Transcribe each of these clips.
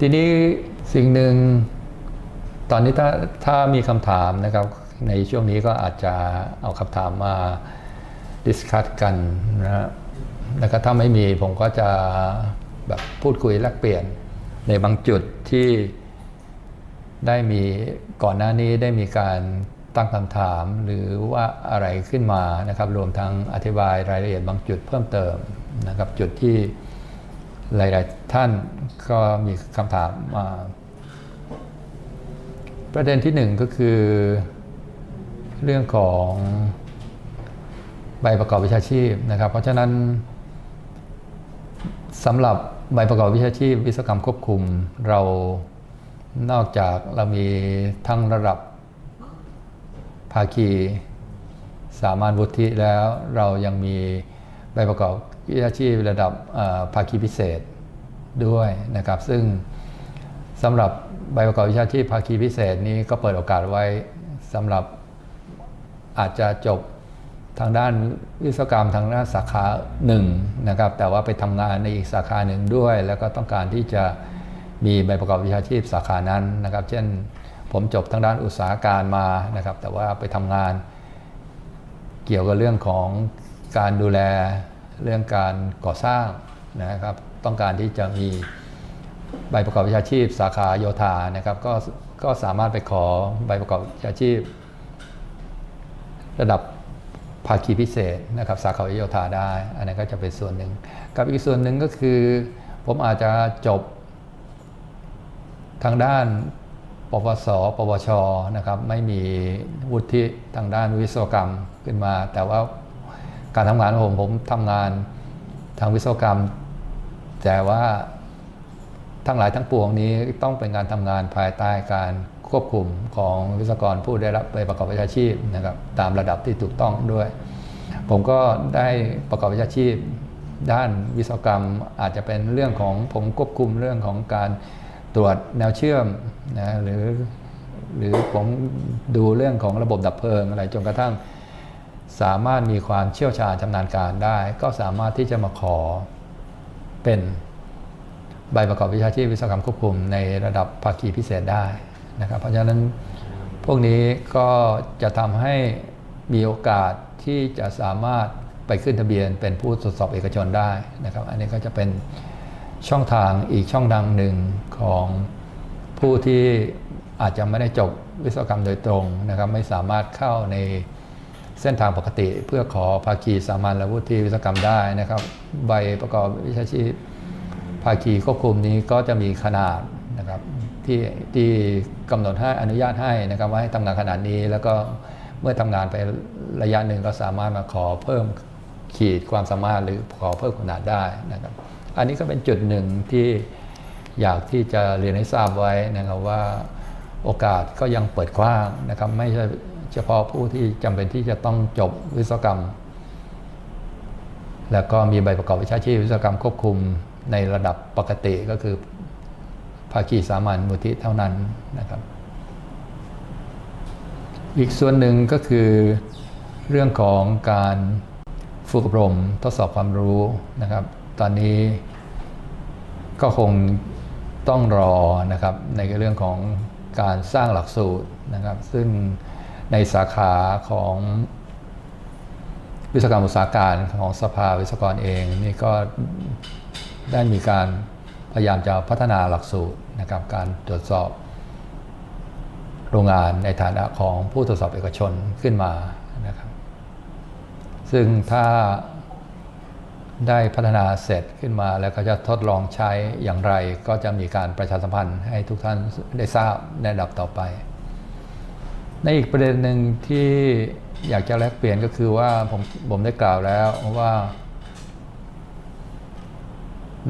ทีนี้สิ่งหนึ่งตอนนี้ถ้าถ้ามีคำถามนะครับในช่วงนี้ก็อาจจะเอาคำถามมาดิสคัตกันนะฮะแล้วก็ถ้าไม่มีผมก็จะแบบพูดคุยแลกเปลี่ยนในบางจุดที่ได้มีก่อนหน้านี้ได้มีการตั้งคำถามหรือว่าอะไรขึ้นมานะครับ รวมทั้งอธิบายรายละเอียดบางจุดเพิ่มเติมนะครับจุดที่ หลาย ๆ ท่านก็มีคำถามมา ประเด็นที่หนึ่งก็คือ เรื่องของใบประกอบวิชาชีพนะครับ เพราะฉะนั้นสำหรับใบประกอบวิชาชีพวิศวกรรมควบคุมเรานอกจากเรามีทั้งระดับภาคีสามัญวุฒิแล้วเรายังมีใบประกอบ วิชาชีพระดับภาคีพิเศษด้วยนะครับ ซึ่งสำหรับใบประกอบวิชาชีพภาคีพิเศษนี้ก็เปิดโอกาสไว้สำหรับอาจจะจบทางด้านวิศวกรรมทางด้านสาขาหนึ่งนะครับ แต่ว่าไปทำงานในอีกสาขาหนึ่งด้วย แล้วก็ต้องการที่จะมีใบประกอบวิชาชีพสาขานั้นนะครับ เช่นผมจบทางด้านอุตสาหการมานะครับ แต่ว่าไปทำงานเกี่ยวกับเรื่องของการดูแล เรื่องการก่อสร้างนะครับ ต้องการที่จะมีใบประกอบวิชาชีพ สาขาโยธานะครับก็ก็สามารถไปขอใบประกอบวิชาชีพ ระดับภาคีพิเศษนะครับสาขาโยธาได้ อันนั้นก็จะเป็นส่วนหนึ่งกับอีกส่วนหนึ่งก็คือ ผมอาจจะจบทางด้านปวส ปวชนะครับ ไม่มีวุฒิทางด้านวิศวกรรมขึ้นมา แต่ว่า การทำงานของผมผมทำงานทางวิศวกรรม แต่ว่าทั้งหลายทั้งปวงนี้ต้องเป็นการทำงานภายใต้การควบคุมของวิศวกรผู้ได้รับใบประกอบวิชาชีพนะครับตามระดับที่ถูกต้องด้วย ผมก็ได้ประกอบวิชาชีพ ด้านวิศวกรรมอาจจะเป็นเรื่องของผมควบคุมเรื่องของการตรวจแนวเชื่อมนะหรือหรือผมดูเรื่องของระบบดับเพลิงอะไรจนกระทั่ง สามารถมีความเชี่ยวชาญชำนาญการได้ ก็สามารถที่จะมาขอเป็นใบประกอบวิชาชีพวิศวกรรมควบคุมในระดับภาคีพิเศษได้นะครับ เพราะฉะนั้นพวกนี้ก็จะทำให้มีโอกาสที่จะสามารถไปขึ้นทะเบียนเป็นผู้ตรวจสอบเอกชนได้นะครับ อันนี้ก็จะเป็นช่องทางอีกช่องทางหนึ่งของผู้ที่อาจจะไม่ได้จบวิศวกรรมโดยตรงนะครับ ไม่สามารถเข้าใน เส้นทางปกติเพื่อขอภาคีสามัญและวุฒิวิศวกรรมได้นะครับ ใบประกอบวิชาชีพ ภาคีควบคุมนี้ก็จะมีขนาดนะครับที่ที่กำหนดให้อนุญาตให้นะครับว่าให้ทำงานขนาดนี้ แล้วก็เมื่อทำงานไประยะหนึ่งก็สามารถมาขอเพิ่มขีดความสามารถหรือขอเพิ่มขนาดได้นะครับ อันนี้ก็เป็นจุดหนึ่งที่อยากที่จะเรียนให้ทราบไว้นะครับว่าโอกาสก็ยังเปิดกว้างนะครับไม่ใช่ เฉพาะผู้ที่จำเป็นที่จะต้องจบวิศวกรรม แล้วก็มีใบประกอบวิชาชีพวิศวกรรมควบคุมในระดับปกติก็คือภาคีสามัญมุทิเท่านั้นนะครับ อีกส่วนหนึ่งก็คือเรื่องของการฝึกอบรมทดสอบความรู้นะครับ ตอนนี้ก็คงต้องรอนะครับในเรื่องของการสร้างหลักสูตรนะครับ ซึ่ง ในสาขาของวิศวกรรมอุตสาหการของสภาวิศวกรเองนี่ก็ได้มีการพยายามจะพัฒนาหลักสูตรนะครับการตรวจสอบโรงงานในฐานะของผู้ตรวจสอบเอกชนขึ้นมานะครับ ซึ่งถ้าได้พัฒนาเสร็จขึ้นมาแล้วก็จะทดลองใช้อย่างไร ก็จะมีการประชาสัมพันธ์ให้ทุกท่านได้ทราบในระดับต่อไป ในอีกประเด็นหนึ่งที่อยากจะแลกเปลี่ยนก็คือว่าผมผมได้กล่าวแล้วว่า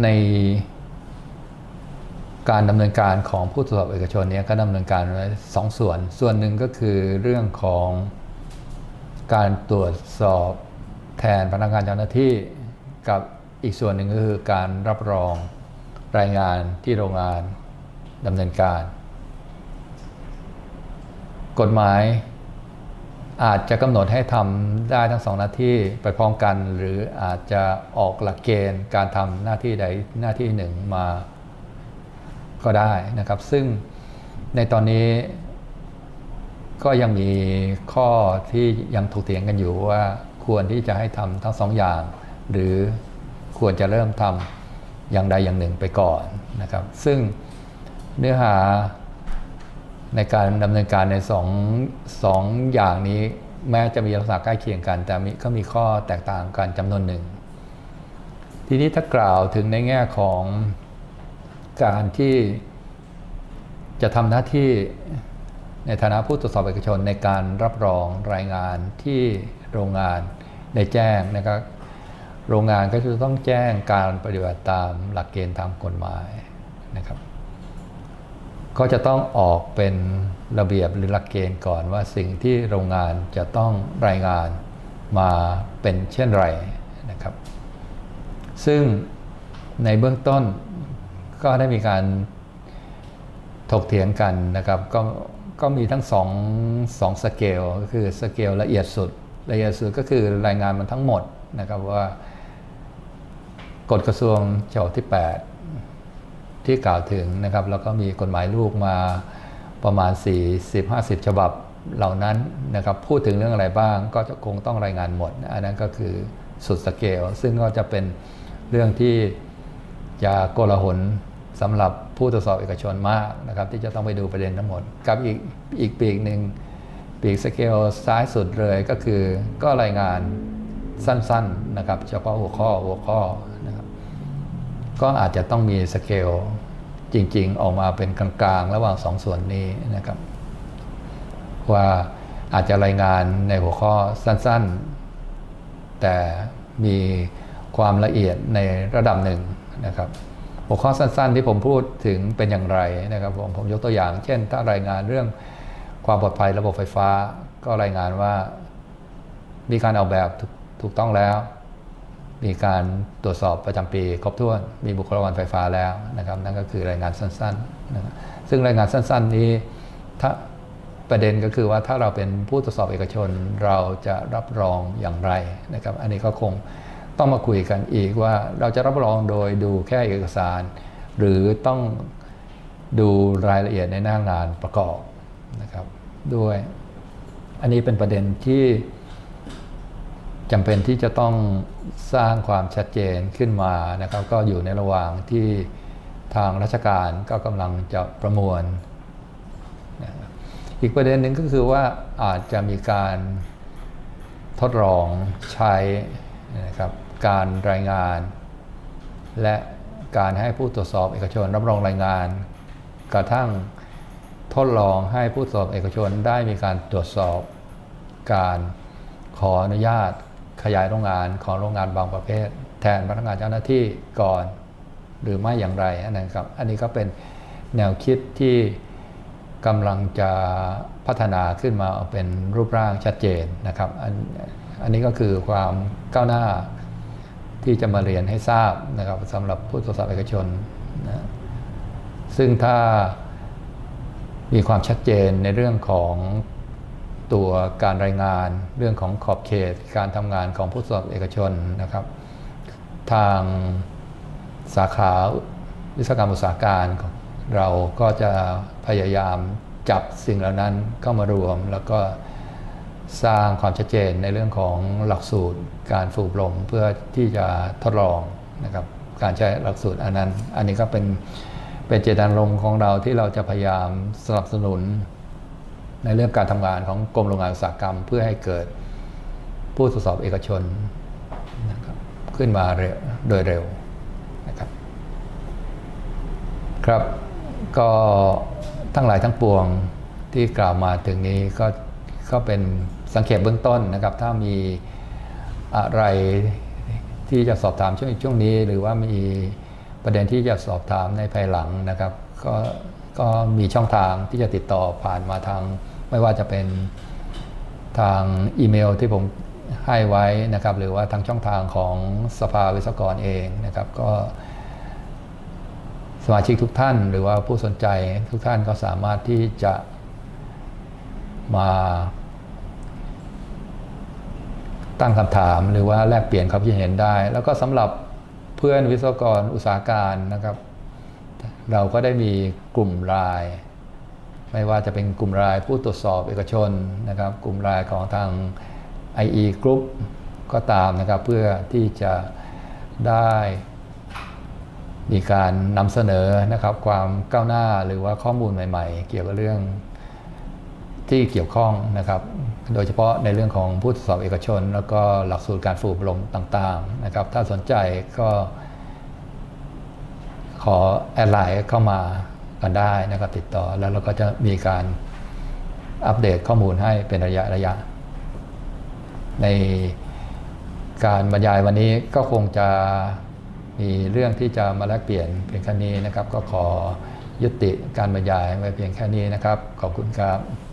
ในการดำเนินการของผู้ตรวจสอบเอกชนเนี้ก็ดำเนินการไว้สองส่วน ส่วนหนึ่งก็คือเรื่องของการตรวจสอบแทนพนักงานเจ้าหน้าที่กับอีกส่วนหนึ่งก็คือการรับรองรายงานที่โรงงานดำเนินการ กฎหมาย อาจจะกำหนดให้ทำได้ทั้งสองหน้าที่ไปพร้อมกัน หรืออาจจะออกหลักเกณฑ์การทำหน้าที่ใดหน้าที่หนึ่งมาก็ได้นะครับ ซึ่งในตอนนี้ก็ยังมีข้อที่ยังถกเถียงกันอยู่ว่าควรที่จะให้ทำทั้งสองอย่าง หรือควรจะเริ่มทำอย่างใดอย่างหนึ่งไปก่อนนะครับ ซึ่งเนื้อหา ในการดำเนินการในสองสองอย่างนี้ แม้จะมีลักษณะใกล้เคียงกัน แต่ก็มีข้อแตกต่างกันจำนวนหนึ่ง ทีนี้ถ้ากล่าวถึงในแง่ของการที่จะทำหน้าที่ในฐานะผู้ตรวจสอบเอกชนในการรับรองรายงานที่โรงงานได้แจ้งนะครับโรงงานก็จะต้องแจ้งการปฏิบัติตามหลักเกณฑ์ตามกฎหมายนะครับ ก็จะต้องออกเป็นระเบียบหรือหลักเกณฑ์ก่อนว่าสิ่งที่โรงงานจะต้องรายงานมาเป็นเช่นไรนะครับ ซึ่งในเบื้องต้นก็ได้มีการถกเถียงกันนะครับ ก็ก็มีทั้งสองสองสเกลก็คือสเกลละเอียดสุดละเอียดสุดก็คือรายงานมันทั้งหมดนะครับว่ากฎกระทรวงฉบับที่ 8 ที่กล่าวถึงนะครับ แล้วก็มีกฎหมายลูกมาประมาณ 40-50 ฉบับเหล่านั้นนะครับพูดถึงเรื่องอะไรบ้างก็จะคงต้องรายงานหมด อันนั้นก็คือสุดสเกล ซึ่งก็จะเป็นเรื่องที่จะโกลาหลสำหรับผู้ตรวจสอบเอกชนมากนะครับที่จะต้องไปดูประเด็นทั้งหมด กับอีกอีกปีกหนึ่งปีกสเกลซ้ายสุดเลยก็คือก็รายงานสั้นๆนะครับเฉพาะหัวข้อหัวข้อนะ ก็อาจจะต้องมีสเกลจริง ๆ ออกมาเป็นกลางๆ ระหว่างสองส่วนนี้นะครับ ว่าอาจจะรายงานในหัวข้อสั้นๆ แต่มีความละเอียดในระดับหนึ่งนะครับ หัวข้อสั้นๆที่ผมพูดถึงเป็นอย่างไรนะครับผมผมยกตัวอย่าง เช่น ถ้ารายงานเรื่องความปลอดภัยระบบไฟฟ้า ก็รายงานว่ามีการออกแบบถูกต้องแล้ว มีการตรวจสอบประจำปีครบถ้วน มีบุคลากรไฟฟ้าแล้วนะครับนั่นก็คือรายงานสั้นๆนะครับซึ่งรายงานสั้น ๆ นี้ถ้าประเด็นก็คือว่าถ้าเราเป็นผู้ตรวจสอบเอกชนเราจะรับรองอย่างไรนะครับ อันนี้ก็คงต้องมาคุยกันอีกว่าเราจะรับรองโดยดูแค่เอกสาร หรือต้องดูรายละเอียดในหน้างานประกอบนะครับด้วย อันนี้เป็นประเด็นที่จำเป็นที่จะต้อง สร้างความชัดเจนขึ้นมานะครับ ก็อยู่ในระหว่างที่ทางราชการก็กำลังจะประมวล อีกประเด็นหนึ่งก็คือว่าอาจจะมีการทดลองใช้นะครับการรายงาน และการให้ผู้ตรวจสอบเอกชนรับรองรายงาน กระทั่งทดลองให้ผู้ตรวจสอบเอกชนได้มีการตรวจสอบการขออนุญาต ขยายโรงงานของโรงงานบางประเภท แทนพนักงานเจ้าหน้าที่ก่อนหรือไม่อย่างไรอันนั้นครับ อันนี้ก็เป็นแนวคิดที่กำลังจะพัฒนาขึ้นมาเป็นรูปร่างชัดเจนนะครับอันอันนี้ก็คือความก้าวหน้าที่จะมาเรียนให้ทราบนะครับสำหรับผู้ตรวจสอบเอกชนนะซึ่งถ้ามีความชัดเจนในเรื่องของ ตัวการรายงานเรื่องของขอบเขตการทำงานของผู้สอบเอกชนนะครับ ทางสาขาวิศวกรรมอุตสาหการเราก็จะพยายามจับสิ่งเหล่านั้นเข้ามารวม แล้วก็สร้างความชัดเจนในเรื่องของหลักสูตรการฝึกอบรมเพื่อที่จะทดลองนะครับการใช้หลักสูตรอันนั้น อันนี้ก็เป็นเป็นเจตนารมณ์ของเราที่เราจะพยายามสนับสนุน ในเรื่องการทำงานของกรมโรงงานอุตสาหกรรม เพื่อให้เกิดผู้ตรวจสอบเอกชนนะครับขึ้นมาเร็วโดยเร็วนะครับ ครับก็ทั้งหลายทั้งปวงที่กล่าวมาถึงนี้ก็ก็เป็นสังเกตเบื้องต้นนะครับ ถ้ามีอะไรที่จะสอบถามช่วงช่วงนี้ หรือว่ามีประเด็นที่จะสอบถามในภายหลังนะครับ ก็ก็มีช่องทางที่จะติดต่อผ่านมาทาง ไม่ว่าจะเป็นทางอีเมลที่ผมให้ไว้นะครับ หรือว่าทางช่องทางของสภาวิศวกรเองนะครับ ก็สมาชิกทุกท่าน หรือว่าผู้สนใจทุกท่านก็สามารถที่จะมาตั้งคำถามหรือว่าแลกเปลี่ยนความคิดเห็นได้ แล้วก็สำหรับเพื่อนวิศวกรอุตสาหการนะครับ เราก็ได้มีกลุ่มราย ไม่ว่าจะเป็นกลุ่มรายผู้ตรวจสอบเอกชนนะครับ กลุ่มรายของทาง IE Group ก็ตามนะครับ เพื่อที่จะได้มีการนำเสนอนะครับ ความก้าวหน้าหรือว่าข้อมูลใหม่ ๆ เกี่ยวกับเรื่องที่เกี่ยวข้องนะครับ โดยเฉพาะในเรื่องของผู้ตรวจสอบเอกชน แล้วก็หลักสูตรการฝึกอบรมต่างๆนะครับ ถ้าสนใจก็ขอแอดไลน์เข้ามา กันได้นะครับติดต่อแล้วเราก็จะมีการอัปเดตข้อมูลให้เป็นระยะระยะ ในการบรรยายวันนี้ก็คงจะมีเรื่องที่จะมาแลกเปลี่ยนเพียงแค่นี้นะครับ ก็ขอยุติการบรรยายไว้เพียงแค่นี้นะครับ ขอบคุณครับ